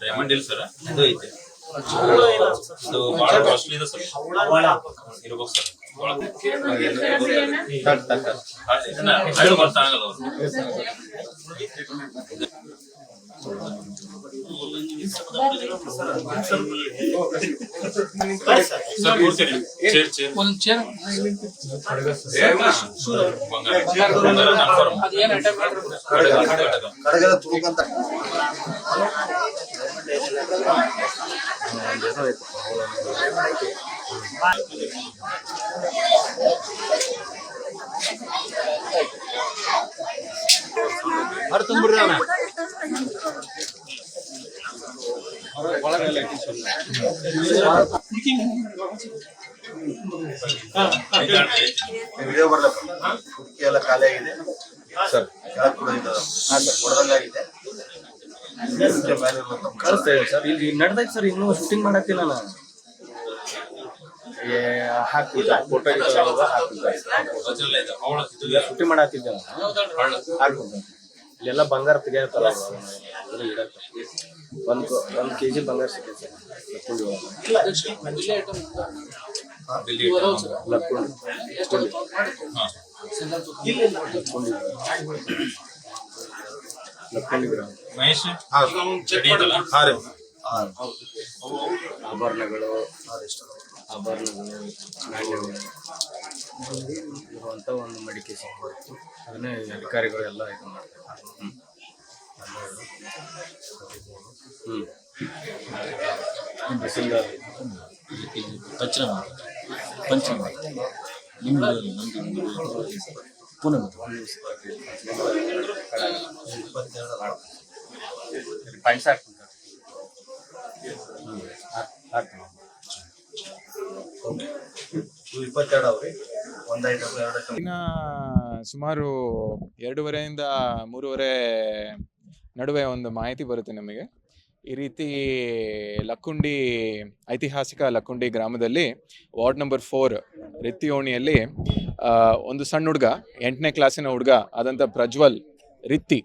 Diamond ಇಲ್ಲ sir ಅದು ಐತೆ. ಇದು ಬಹಳ ಕಾಸ್ಟ್ಲಿ ಇದೆ ಸರ್. ಇರ್ಬೇಕು ಸರ್ ಗೊತ್ತಾಗಲ್ಲ ಅವ್ರು. ಸರ್. ಸರ್ ಕೂರ್ತೀರಿ ಚೇರ್ ಚೇರ್ ಒಂದ್ ಚೇರ್ ಬಂಗಾರ ಬಂಗಾರ ಕನ್ಫರ್ಮ್ ಅದೇನ್ ಐಟಮ್ ಕಡಗದ ತುಳುಕಂತ ವಿಡಿಯೋ ಬರ್ಲಪ್ಪ ಕುರ್ಕಿ ಎಲ್ಲ ಖಾಲಿ ಆಗಿದೆ. ಸರ್. ಕೆಳಗ್ ಕೂಡ ಹೊಡೆದಂಗಾಗಿದೆ. ಕಳಿಸ್ತೇವೆ ಸರ್ ಇಲ್ಲಿ ನಡ್ದೈತೆ ಸರ್ ಇನ್ನೂ ಶೂಟಿಂಗ್ ಮಾಡತ್ತಿಲ್ಲ ನಾನು. ಫೋಟೋ ಮಾಡತ್ತಿದ್ದೆ ಇಲ್ಲೆಲ್ಲ ಬಂಗಾರ ತೆಗಿಯತ್ತಲ್ಲ ಒಂದು ಒಂದು ಕೆ ಜಿ ಬಂಗಾರ ಸಿಕ್ಕೈತೆ ಮಹೇಶ್. ಆಭರಣಗಳು ಆಭರಣಗಳು ನಾಣ್ಯಗಳು ಇರುವಂತ ಒಂದು ಮಡಿಕೆ ಸಿಕ್ಕಿತ್ತು ಅದನ್ನೇ ಅಧಿಕಾರಿಗಳು ಎಲ್ಲ ಇದು ಮಾಡ್ತಾರೆ ಹ್ಮ್. ಪಂಚನ ನಿಮ್ದು ನಮ್ದು ಪುನಃ ಪಂಚ ಹಾಕ್ತಾರೆ ಸುಮಾರು ಎರಡೂವರೆಯಿಂದ ಮೂರುವರೆ ನಡುವೆ ಒಂದು ಮಾಹಿತಿ ಬರುತ್ತೆ ನಮಗೆ. ಈ ರೀತಿ ಲಕ್ಕುಂಡಿ, ಐತಿಹಾಸಿಕ ಲಕ್ಕುಂಡಿ ಗ್ರಾಮದಲ್ಲಿ ವಾರ್ಡ್ ನಂಬರ್ ಫೋರ್ ರಿತ್ತಿಯೋಣಿಯಲ್ಲಿ ಒಂದು ಸಣ್ಣ ಹುಡುಗ, ಎಂಟನೇ ಕ್ಲಾಸಿನ ಹುಡುಗ ಆದಂಥ ಪ್ರಜ್ವಲ್ ರಿತ್ತಿ,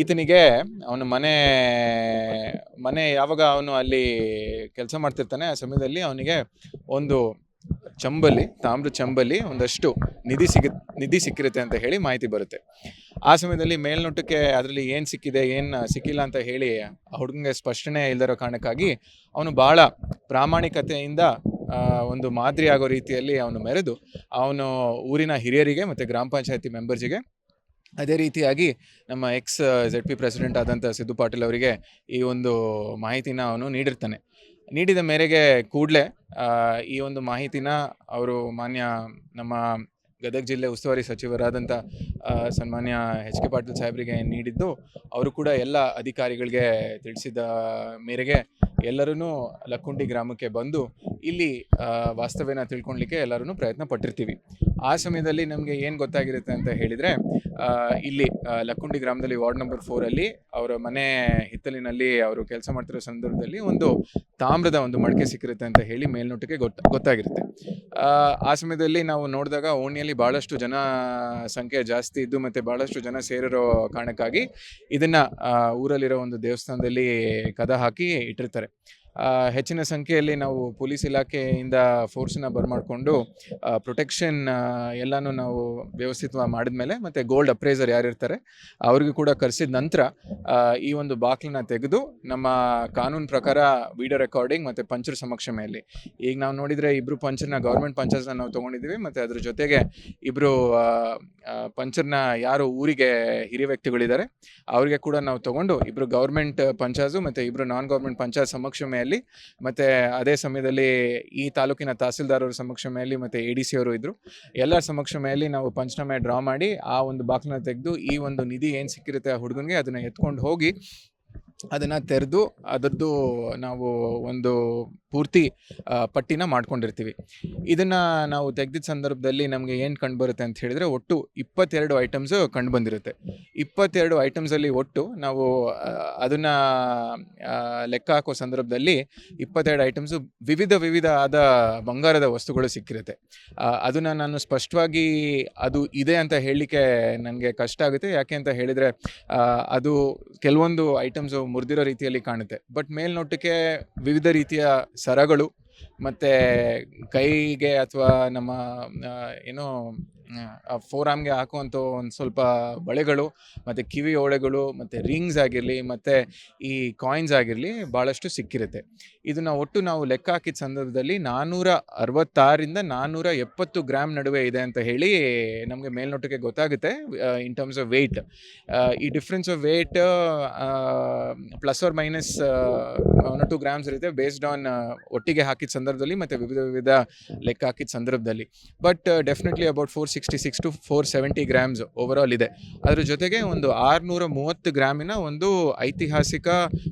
ಈತನಿಗೆ ಅವನ ಮನೆ ಮನೆ ಯಾವಾಗ ಅವನು ಅಲ್ಲಿ ಕೆಲಸ ಮಾಡ್ತಿರ್ತಾನೆ, ಆ ಸಮಯದಲ್ಲಿ ಅವನಿಗೆ ಒಂದು ಚಂಬಲ್ಲಿ, ತಾಮ್ರ ಚಂಬಲ್ಲಿ ಒಂದಷ್ಟು ನಿಧಿ ಸಿಗ, ನಿಧಿ ಸಿಕ್ಕಿರುತ್ತೆ ಅಂತ ಹೇಳಿ ಮಾಹಿತಿ ಬರುತ್ತೆ. ಆ ಸಮಯದಲ್ಲಿ ಮೇಲ್ನೋಟಕ್ಕೆ ಅದರಲ್ಲಿ ಏನು ಸಿಕ್ಕಿದೆ, ಏನು ಸಿಕ್ಕಿಲ್ಲ ಅಂತ ಹೇಳಿ ಆ ಹುಡುಗನಿಗೆ ಸ್ಪಷ್ಟನೆ ಇಲ್ಲದಿರೋ ಕಾರಣಕ್ಕಾಗಿ ಅವನು ಬಹಳ ಪ್ರಾಮಾಣಿಕತೆಯಿಂದ ಒಂದು ಮಾದರಿ ಆಗೋ ರೀತಿಯಲ್ಲಿ ಅವನು ಮೆರೆದು, ಅವನು ಊರಿನ ಹಿರಿಯರಿಗೆ ಮತ್ತು ಗ್ರಾಮ ಪಂಚಾಯತಿ ಮೆಂಬರ್ಸಿಗೆ ಅದೇ ರೀತಿಯಾಗಿ ನಮ್ಮ ಎಕ್ಸ್ ಜೆಡ್ ಪಿ ಪ್ರೆಸಿಡೆಂಟ್ ಆದಂಥ ಸಿದ್ದು ಪಾಟೀಲ್ ಅವರಿಗೆ ಈ ಒಂದು ಮಾಹಿತಿನ ಅವನು ನೀಡಿರ್ತಾನೆ. ನೀಡಿದ ಮೇರೆಗೆ ಕೂಡಲೇ ಈ ಒಂದು ಮಾಹಿತಿನ ಅವರು ಮಾನ್ಯ ನಮ್ಮ ಗದಗ ಜಿಲ್ಲೆ ಉಸ್ತುವಾರಿ ಸಚಿವರಾದಂಥ ಸನ್ಮಾನ್ಯ ಎಚ್ ಕೆ ಪಾಟೀಲ್ ಸಾಹೇಬರಿಗೆ ನೀಡಿದ್ದು, ಅವರು ಕೂಡ ಎಲ್ಲ ಅಧಿಕಾರಿಗಳಿಗೆ ತಿಳಿಸಿದ ಮೇರೆಗೆ ಎಲ್ಲರೂ ಲಕ್ಕುಂಡಿ ಗ್ರಾಮಕ್ಕೆ ಬಂದು ಇಲ್ಲಿ ವಾಸ್ತವ್ಯನ ತಿಳ್ಕೊಳ್ಲಿಕ್ಕೆ ಎಲ್ಲರೂ ಪ್ರಯತ್ನ ಪಟ್ಟಿರ್ತೀವಿ. ಆ ಸಮಯದಲ್ಲಿ ನಮಗೆ ಏನು ಗೊತ್ತಾಗಿರುತ್ತೆ ಅಂತ ಹೇಳಿದರೆ ಇಲ್ಲಿ ಲಕ್ಕುಂಡಿ ಗ್ರಾಮದಲ್ಲಿ ವಾರ್ಡ್ ನಂಬರ್ ಫೋರಲ್ಲಿ ಅವರ ಮನೆ ಹಿತ್ತಲಿನಲ್ಲಿ ಅವರು ಕೆಲಸ ಮಾಡ್ತಿರೋ ಸಂದರ್ಭದಲ್ಲಿ ಒಂದು ತಾಮ್ರದ ಒಂದು ಮಡಿಕೆ ಸಿಕ್ಕಿರುತ್ತೆ ಅಂತ ಹೇಳಿ ಮೇಲ್ನೋಟಕ್ಕೆ ಗೊತ್ತ, ಗೊತ್ತಾಗಿರುತ್ತೆ. ಆ, ಸಮಯದಲ್ಲಿ ನಾವು ನೋಡಿದಾಗ ಓಣಿಯಲ್ಲಿ ಭಾಳಷ್ಟು ಜನ ಸಂಖ್ಯೆ ಜಾಸ್ತಿ ಇದ್ದು ಮತ್ತೆ ಭಾಳಷ್ಟು ಜನ ಸೇರಿರೋ ಕಾರಣಕ್ಕಾಗಿ ಇದನ್ನು ಊರಲ್ಲಿರೋ ಒಂದು ದೇವಸ್ಥಾನದಲ್ಲಿ ಕದ ಹಾಕಿ ಇಟ್ಟಿರ್ತಾರೆ. ಹೆಚ್ಚಿನ ಸಂಖ್ಯೆಯಲ್ಲಿ ನಾವು ಪೊಲೀಸ್ ಇಲಾಖೆಯಿಂದ ಫೋರ್ಸನ್ನ ಬರ್ಮಾಡಿಕೊಂಡು ಪ್ರೊಟೆಕ್ಷನ್ ಎಲ್ಲನೂ ನಾವು ವ್ಯವಸ್ಥಿತವಾಗಿ ಮಾಡಿದ್ಮೇಲೆ ಮತ್ತು ಗೋಲ್ಡ್ ಅಪ್ರೈಸರ್ ಯಾರಿರ್ತಾರೆ, ಅವ್ರಿಗೂ ಕೂಡ ಕರೆಸಿದ ನಂತರ ಈ ಒಂದು ಬಾಕ್ಲನ್ನ ತೆಗೆದು ನಮ್ಮ ಕಾನೂನು ಪ್ರಕಾರ ವಿಡಿಯೋ ರೆಕಾರ್ಡಿಂಗ್ ಮತ್ತು ಪಂಚರ್ ಸಮಕ್ಷಮೆಯಲ್ಲಿ ಈಗ ನಾವು ನೋಡಿದರೆ ಇಬ್ಬರು ಪಂಚರ್ನ ಗೌರ್ಮೆಂಟ್ ಪಂಚರ್ಸ್ನ ನಾವು ತೊಗೊಂಡಿದ್ದೀವಿ, ಮತ್ತು ಅದ್ರ ಜೊತೆಗೆ ಇಬ್ಬರು ಪಂಚರ್ನ ಯಾರು ಊರಿಗೆ ಹಿರಿಯ ವ್ಯಕ್ತಿಗಳಿದ್ದಾರೆ, ಅವರಿಗೆ ಕೂಡ ನಾವು ತೊಗೊಂಡು ಇಬ್ಬರು ಗೌರ್ಮೆಂಟ್ ಪಂಚಾಯತ್ ಮತ್ತು ಇಬ್ಬರು ನಾನ್ ಗೌರ್ಮೆಂಟ್ ಪಂಚಾಯತ್ ಸಮಕ್ಷಮೆಯಲ್ಲಿ ಮತ್ತು ಅದೇ ಸಮಯದಲ್ಲಿ ಈ ತಾಲೂಕಿನ ತಹಸೀಲ್ದಾರ್ ಅವರ ಸಮಕ್ಷಮೆಯಲ್ಲಿ ಮತ್ತು ಎ ಡಿ ಸಿ ಅವರು ಇದ್ದರು ಎಲ್ಲರ ಸಮಕ್ಷಮೆಯಲ್ಲಿ ನಾವು ಪಂಚನಾಮೆ ಡ್ರಾ ಮಾಡಿ ಆ ಒಂದು ಬಾಕ್ಲನ್ನ ತೆಗೆದು ಈ ಒಂದು ನಿಧಿ ಏನು ಸಿಕ್ಕಿರುತ್ತೆ ಆ ಹುಡುಗನಿಗೆ ಅದನ್ನು ಎತ್ಕೊಂಡು ಹೋಗಿ ಅದನ್ನು ತೆರೆದು ಅದರದ್ದು ನಾವು ಒಂದು ಪೂರ್ತಿ ಪಟ್ಟಿನ ಮಾಡ್ಕೊಂಡಿರ್ತೀವಿ. ಇದನ್ನು ನಾವು ತೆಗೆದಿದ್ದ ಸಂದರ್ಭದಲ್ಲಿ ನಮಗೆ ಏನು ಕಂಡುಬರುತ್ತೆ ಅಂತ ಹೇಳಿದರೆ ಒಟ್ಟು ಇಪ್ಪತ್ತೆರಡು ಐಟಮ್ಸು ಕಂಡು ಬಂದಿರುತ್ತೆ. ಇಪ್ಪತ್ತೆರಡು ಐಟಮ್ಸಲ್ಲಿ ಒಟ್ಟು ನಾವು ಅದನ್ನು ಲೆಕ್ಕ ಹಾಕೋ ಸಂದರ್ಭದಲ್ಲಿ ಇಪ್ಪತ್ತೆರಡು ಐಟಮ್ಸು ವಿವಿಧ ವಿವಿಧ ಆದ ಬಂಗಾರದ ವಸ್ತುಗಳು ಸಿಕ್ಕಿರುತ್ತೆ. ಅದನ್ನು ನಾನು ಸ್ಪಷ್ಟವಾಗಿ ಅದು ಇದೆ ಅಂತ ಹೇಳಲಿಕ್ಕೆ ನನಗೆ ಕಷ್ಟ ಆಗುತ್ತೆ. ಯಾಕೆ ಅಂತ ಹೇಳಿದರೆ ಅದು ಕೆಲವೊಂದು ಐಟಮ್ಸು ಮುರಿದಿರೋ ರೀತಿಯಲ್ಲಿ ಕಾಣುತ್ತೆ. ಬಟ್ ಮೇಲ್ನೋಟಕ್ಕೆ ವಿವಿಧ ರೀತಿಯ ಸರಗಳು ಮತ್ತು ಕೈಗೆ ಅಥವಾ ನಮ್ಮ ಏನೋ ಫೋರ್ ಆಮ್ಗೆ ಹಾಕುವಂಥ ಒಂದು ಸ್ವಲ್ಪ ಬಳೆಗಳು, ಮತ್ತು ಕಿವಿ ಓಳೆಗಳು, ಮತ್ತು ರಿಂಗ್ಸ್ ಆಗಿರಲಿ, ಮತ್ತು ಈ ಕಾಯಿನ್ಸ್ ಆಗಿರಲಿ ಭಾಳಷ್ಟು ಸಿಕ್ಕಿರುತ್ತೆ. ಇದನ್ನು ಒಟ್ಟು ನಾವು ಲೆಕ್ಕ ಹಾಕಿದ ಸಂದರ್ಭದಲ್ಲಿ ನಾನ್ನೂರ ಅರವತ್ತಾರರಿಂದ ನಾನ್ನೂರ ಎಪ್ಪತ್ತು ಗ್ರಾಮ್ ನಡುವೆ ಇದೆ ಅಂತ ಹೇಳಿ ನಮಗೆ ಮೇಲ್ನೋಟಕ್ಕೆ ಗೊತ್ತಾಗುತ್ತೆ ಇನ್ ಟರ್ಮ್ಸ್ ಆಫ್ ವೆಯ್ಟ್ ಈ difference of weight plus or minus one two grams ಇರುತ್ತೆ ಬೇಸ್ಡ್ ಆನ್ ಒಟ್ಟಿಗೆ ಹಾಕಿದ ಸಂದರ್ಭದಲ್ಲಿ ಮತ್ತು ವಿವಿಧ ವಿವಿಧ ಲೆಕ್ಕ ಹಾಕಿದ ಸಂದರ್ಭದಲ್ಲಿ. But definitely about four sixty six to four seventy grams overall ಇದೆ. ಅದರ ಜೊತೆಗೆ ಒಂದು ಆರುನೂರ ಮೂವತ್ತು ಗ್ರಾಮಿನ ಒಂದು ಐತಿಹಾಸಿಕ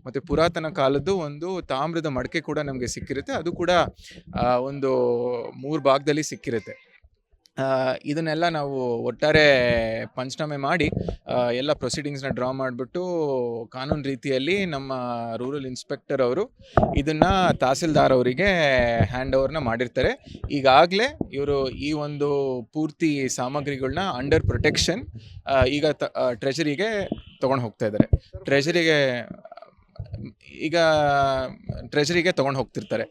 ಮತ್ತು ಪುರಾತನ ಕಾಲದ್ದು ಒಂದು ತಾಮ್ರದ ಮಡಕೆ ಕೂಡ ನಮಗೆ ಸಿಕ್ಕಿರುತ್ತೆ. ಅದು ಕೂಡ ಒಂದು ಮೂರು ಭಾಗದಲ್ಲಿ ಸಿಕ್ಕಿರುತ್ತೆ. ಇದನ್ನೆಲ್ಲ ನಾವು ಒಟ್ಟಾರೆ ಪಂಚನಾಮೆ ಮಾಡಿ ಎಲ್ಲ ಪ್ರೊಸೀಡಿಂಗ್ಸ್ನ ಡ್ರಾ ಮಾಡಿಬಿಟ್ಟು ಕಾನೂನು ರೀತಿಯಲ್ಲಿ ನಮ್ಮ ರೂರಲ್ ಇನ್ಸ್ಪೆಕ್ಟರ್ ಅವರು ಇದನ್ನು ತಹಸೀಲ್ದಾರ್ ಅವರಿಗೆ ಹ್ಯಾಂಡ್ ಓವರ್ನ ಮಾಡಿರ್ತಾರೆ. ಈಗಾಗಲೇ ಇವರು ಈ ಒಂದು ಪೂರ್ತಿ ಸಾಮಗ್ರಿಗಳನ್ನ ಅಂಡರ್ ಪ್ರೊಟೆಕ್ಷನ್ ಈಗ ತ ಟ್ರೆಜರಿಗೆ ತೊಗೊಂಡು ಹೋಗ್ತಾ ಇದ್ದಾರೆ. ಟ್ರೆಜರಿಗೆ ಈಗ ಟ್ರೆಜರಿಗೆ ತೊಗೊಂಡು ಹೋಗ್ತಿರ್ತಾರೆ.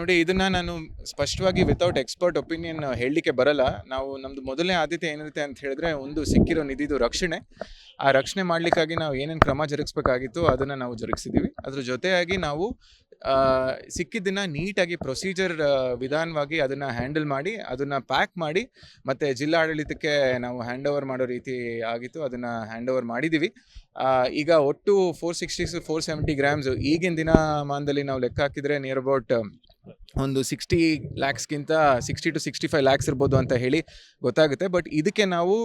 ನೋಡಿ, ಇದನ್ನ ನಾನು ಸ್ಪಷ್ಟವಾಗಿ ವಿತೌಟ್ ಎಕ್ಸ್ಪರ್ಟ್ ಒಪಿನಿಯನ್ ಹೇಳಲಿಕ್ಕೆ ಬರಲ್ಲ. ನಾವು ನಮ್ದು ಮೊದಲನೇ ಆದ್ಯತೆ ಏನಿರುತ್ತೆ ಅಂತ ಹೇಳಿದ್ರೆ, ಒಂದು ಸಿಕ್ಕಿರೋ ನಿಧಿದು ರಕ್ಷಣೆ. ಆ ರಕ್ಷಣೆ ಮಾಡಲಿಕ್ಕಾಗಿ ನಾವು ಏನೇನು ಕ್ರಮ ಜರುಗಿಸ್ಬೇಕಾಗಿತ್ತು ಅದನ್ನು ನಾವು ಜರುಗಿಸಿದ್ದೀವಿ ಅದ್ರ ಜೊತೆಯಾಗಿ ನಾವು ಸಿಕ್ಕಿದ್ದನ್ನ ನೀಟಾಗಿ ಪ್ರೊಸೀಜರ್ ವಿಧಾನವಾಗಿ ಅದನ್ನು ಹ್ಯಾಂಡಲ್ ಮಾಡಿ, ಅದನ್ನು ಪ್ಯಾಕ್ ಮಾಡಿ, ಮತ್ತು ಜಿಲ್ಲಾಡಳಿತಕ್ಕೆ ನಾವು ಹ್ಯಾಂಡ್ ಓವರ್ ಮಾಡೋ ರೀತಿ ಆಗಿತ್ತು. ಅದನ್ನು ಹ್ಯಾಂಡ್ ಓವರ್ ಮಾಡಿದ್ದೀವಿ ಈಗ ಒಟ್ಟು four sixty four seventy grams ಈಗಿನ ದಿನಮಾನದಲ್ಲಿ ನಾವು ಲೆಕ್ಕ ಹಾಕಿದರೆ ನಿಯರ್ ಅಬೌಟ್ ಒಂದು sixty ಲ್ಯಾಕ್ಸ್ಗಿಂತ sixty two sixty five lakhs ಇರ್ಬೋದು ಅಂತ ಹೇಳಿ ಗೊತ್ತಾಗುತ್ತೆ. ಬಟ್ ಇದಕ್ಕೆ ನಾವು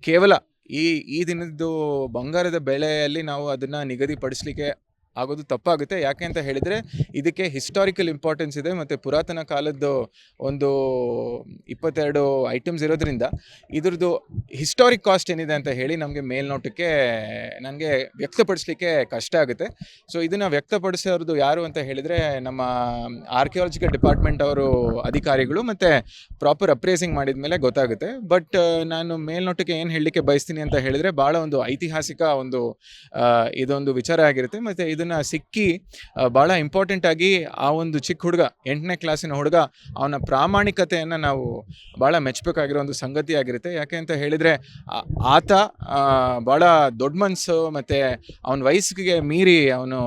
ಕೇವಲ ಈ ಈ ದಿನದ್ದು ಬಂಗಾರದ ಬೆಲೆಯಲ್ಲಿ ನಾವು ಅದನ್ನು ನಿಗದಿಪಡಿಸಲಿಕ್ಕೆ ಆಗೋದು ತಪ್ಪಾಗುತ್ತೆ. ಯಾಕೆ ಅಂತ ಹೇಳಿದರೆ, ಇದಕ್ಕೆ ಹಿಸ್ಟಾರಿಕಲ್ ಇಂಪಾರ್ಟೆನ್ಸ್ ಇದೆ ಮತ್ತು ಪುರಾತನ ಕಾಲದ್ದು ಒಂದು ಇಪ್ಪತ್ತೆರಡು ಐಟಮ್ಸ್ ಇರೋದ್ರಿಂದ ಇದ್ರದ್ದು ಹಿಸ್ಟಾರಿಕ್ ಕಾಸ್ಟ್ ಏನಿದೆ ಅಂತ ಹೇಳಿ ನಮಗೆ ಮೇಲ್ನೋಟಕ್ಕೆ, ನನಗೆ ವ್ಯಕ್ತಪಡಿಸ್ಲಿಕ್ಕೆ ಕಷ್ಟ ಆಗುತ್ತೆ. ಸೊ ಇದನ್ನು ವ್ಯಕ್ತಪಡಿಸೋರ್ದು ಯಾರು ಅಂತ ಹೇಳಿದರೆ, ನಮ್ಮ ಆರ್ಕಿಯಾಲಜಿಕಲ್ ಡಿಪಾರ್ಟ್ಮೆಂಟ್ ಅವರು ಅಧಿಕಾರಿಗಳು ಮತ್ತು ಪ್ರಾಪರ್ ಅಪ್ರೇಸಿಂಗ್ ಮಾಡಿದ ಮೇಲೆ ಗೊತ್ತಾಗುತ್ತೆ. ಬಟ್ ನಾನು ಮೇಲ್ನೋಟಕ್ಕೆ ಏನು ಹೇಳಲಿಕ್ಕೆ ಬಯಸ್ತೀನಿ ಅಂತ ಹೇಳಿದರೆ, ಭಾಳ ಒಂದು ಐತಿಹಾಸಿಕ ಒಂದು ಇದೊಂದು ವಿಚಾರ ಆಗಿರುತ್ತೆ. ಮತ್ತು ಇದನ್ನು ಸಿಕ್ಕಿ ಭಾಳ ಇಂಪಾರ್ಟೆಂಟ್ ಆಗಿ ಆ ಒಂದು ಚಿಕ್ಕ ಹುಡುಗ, ಎಂಟನೇ ಕ್ಲಾಸಿನ ಹುಡುಗ, ಅವನ ಪ್ರಾಮಾಣಿಕತೆಯನ್ನು ನಾವು ಭಾಳ ಮೆಚ್ಚಬೇಕಾಗಿರೋ ಒಂದು ಸಂಗತಿ ಆಗಿರುತ್ತೆ ಯಾಕೆ ಅಂತ ಹೇಳಿದರೆ ಆತ ಭಾಳ ದೊಡ್ಡ ಮನಸ್ಸು ಮತ್ತು ಅವನ ವಯಸ್ಸಿಗೆ ಮೀರಿ ಅವನು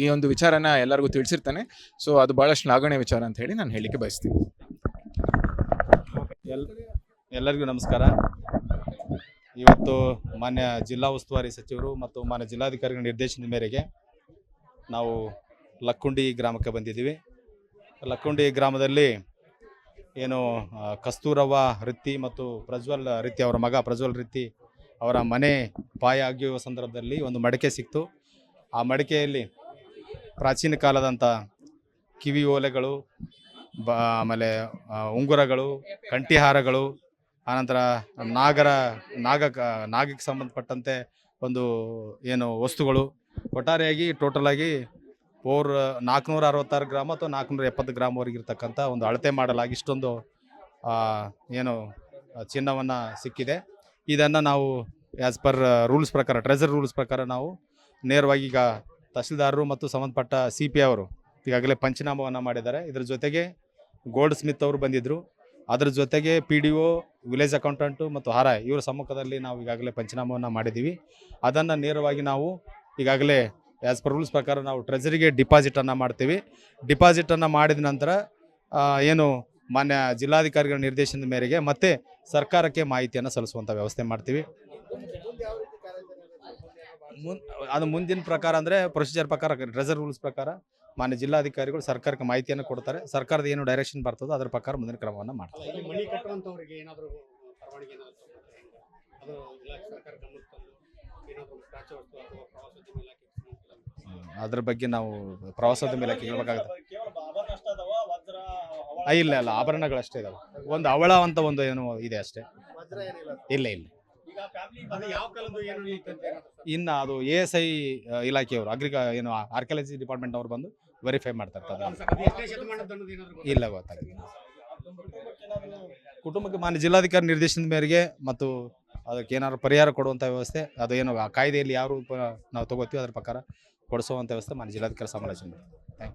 ಈ ಒಂದು ವಿಚಾರನ ಎಲ್ಲರಿಗೂ ತಿಳಿಸಿರ್ತಾನೆ. ಸೊ ಅದು ಭಾಳ ಶ್ಲಾಘನೀಯ ವಿಚಾರ ಅಂತ ಹೇಳಿ ನಾನು ಹೇಳಲಿಕ್ಕೆ ಬಯಸ್ತೀನಿ. ಎಲ್ಲರಿಗೂ ನಮಸ್ಕಾರ. ಇವತ್ತು ಮಾನ್ಯ ಜಿಲ್ಲಾ ಉಸ್ತುವಾರಿ ಸಚಿವರು ಮತ್ತು ಮಾನ್ಯ ಜಿಲ್ಲಾಧಿಕಾರಿಗಳ ನಿರ್ದೇಶನದ ಮೇರೆಗೆ ನಾವು ಲಕ್ಕುಂಡಿ ಗ್ರಾಮಕ್ಕೆ ಬಂದಿದ್ದೀವಿ. ಲಕ್ಕುಂಡಿ ಗ್ರಾಮದಲ್ಲಿ ಏನು ಕಸ್ತೂರವ್ವ ವೃತ್ತಿ ಮತ್ತು ಪ್ರಜ್ವಲ್ ರೀತಿ, ಅವರ ಮಗ ಪ್ರಜ್ವಲ್ ರೀತಿ ಅವರ ಮನೆ ಪಾಯ ಆಗಿರುವ ಸಂದರ್ಭದಲ್ಲಿ ಒಂದು ಮಡಿಕೆ ಸಿಕ್ತು. ಆ ಮಡಿಕೆಯಲ್ಲಿ ಪ್ರಾಚೀನ ಕಾಲದಂಥ ಕಿವಿ ಓಲೆಗಳು, ಬ, ಆಮೇಲೆ ಉಂಗುರಗಳು, ಕಂಠಿಹಾರಗಳು ಆನಂತರ ನಾಗರ, ನಾಗ, ನಾಗಕ್ಕೆ ಸಂಬಂಧಪಟ್ಟಂತೆ ಒಂದು ಏನು ವಸ್ತುಗಳು. ಒಟ್ಟಾರೆಯಾಗಿ ಟೋಟಲಾಗಿ ಓರ್ ನಾಲ್ಕುನೂರ ಅರವತ್ತಾರು ಗ್ರಾಮ್ ಅಥವಾ ನಾಲ್ಕುನೂರ ಎಪ್ಪತ್ತು ಗ್ರಾಮ್ವರೆಗೆ ಒಂದು ಅಳತೆ ಮಾಡಲಾಗಿ ಇಷ್ಟೊಂದು ಏನು, ಚಿನ್ನವನ್ನು ಸಿಕ್ಕಿದೆ. ಇದನ್ನು ನಾವು ಆ್ಯಸ್ ಪರ್ ರೂಲ್ಸ್ ಪ್ರಕಾರ ಟ್ರೆಜರ್ ರೂಲ್ಸ್ ಪ್ರಕಾರ ನಾವು ನೇರವಾಗಿ ಈಗ ತಹಸೀಲ್ದಾರರು ಮತ್ತು ಸಂಬಂಧಪಟ್ಟ ಸಿ ಪಿ ಅವರು ಈಗಾಗಲೇ ಪಂಚನಾಮವನ್ನು ಮಾಡಿದ್ದಾರೆ. ಇದರ ಜೊತೆಗೆ ಗೋಲ್ಡ್ ಸ್ಮಿತ್ ಅವರು ಬಂದಿದ್ದರು ಅದರ ಜೊತೆಗೆ P D O village accountant ಮತ್ತು ಹಾರ ಇವರ ಸಮ್ಮುಖದಲ್ಲಿ ನಾವು ಈಗಾಗಲೇ ಪಂಚನಾಮವನ್ನು ಮಾಡಿದ್ದೀವಿ. ಅದನ್ನು ನೇರವಾಗಿ ನಾವು ಈಗಾಗಲೇ ಆ್ಯಸ್ ಪರ್ ರೂಲ್ಸ್ ಪ್ರಕಾರ ನಾವು ಟ್ರೆಜರಿಗೆ ಡಿಪಾಸಿಟನ್ನು ಮಾಡ್ತೀವಿ. ಡಿಪಾಸಿಟನ್ನು ಮಾಡಿದ ನಂತರ ಏನು ಮಾನ್ಯ ಜಿಲ್ಲಾಧಿಕಾರಿಗಳ ನಿರ್ದೇಶನದ ಮೇರೆಗೆ ಮತ್ತೆ ಸರ್ಕಾರಕ್ಕೆ ಮಾಹಿತಿಯನ್ನು ಸಲ್ಲಿಸುವಂಥ ವ್ಯವಸ್ಥೆ ಮಾಡ್ತೀವಿ. ಅದು ಮುಂದಿನ ಪ್ರಕಾರ ಅಂದರೆ ಪ್ರೊಸೀಜರ್ ಪ್ರಕಾರ ಟ್ರೆಜರ್ ರೂಲ್ಸ್ ಪ್ರಕಾರ ಮಾನ್ಯ ಜಿಲ್ಲಾಧಿಕಾರಿಗಳು ಸರ್ಕಾರಕ್ಕೆ ಮಾಹಿತಿಯನ್ನು ಕೊಡ್ತಾರೆ. ಸರ್ಕಾರದ ಏನು ಡೈರೆಕ್ಷನ್ ಬರ್ತದೋ ಅದರ ಪ್ರಕಾರ ಮುಂದಿನ ಕ್ರಮವನ್ನು ಮಾಡ್ತಾರೆ. ಅದ್ರ ಬಗ್ಗೆ ನಾವು ಪ್ರವಾಸೋದ್ಯಮ ಇಲಾಖೆ ಹೇಳ್ಬೇಕಾಗುತ್ತೆ ಇಲ್ಲ ಇಲ್ಲ ಆಭರಣಗಳಷ್ಟೇ ಇದಾವೆ. ಒಂದು ಅವಳ ಅಂತ ಒಂದು ಏನು ಇದೆ ಅಷ್ಟೇ. ಇಲ್ಲ ಇಲ್ಲ. ಇನ್ನು ಅದು ಎ ಎಸ್ ಐ ಇಲಾಖೆಯವರು, ಅಗ್ರಿಕ, ಏನು ಆರ್ಕಿಯಾಲಜಿ ಡಿಪಾರ್ಟ್ಮೆಂಟ್ ಅವರು ಬಂದು ವೆರಿಫೈ ಮಾಡ್ತಾರೆ? ಇಲ್ಲ ಗೊತ್ತಾಗಿಲ್ಲ ಕುಟುಂಬಕ್ಕೆ ಮಾನ್ಯ ಜಿಲ್ಲಾಧಿಕಾರಿ ನಿರ್ದೇಶನದ ಮೇರೆಗೆ ಮತ್ತು ಅದಕ್ಕೆ ಏನಾದ್ರು ಪರಿಹಾರ ಕೊಡುವಂಥ ವ್ಯವಸ್ಥೆ, ಅದು ಏನು, ಆ ಕಾಯ್ದೆಯಲ್ಲಿ ಯಾವ ರೂಪ ನಾವು ತಗೋತೀವಿ ಅದ್ರ ಪ್ರಕಾರ ಕೊಡಿಸುವಂಥ ವ್ಯವಸ್ಥೆ ಮಾನ್ಯ ಜಿಲ್ಲಾಧಿಕಾರಿ ಸಮಾಲೋಚನೆ ಮಾಡ್ತಾರೆ.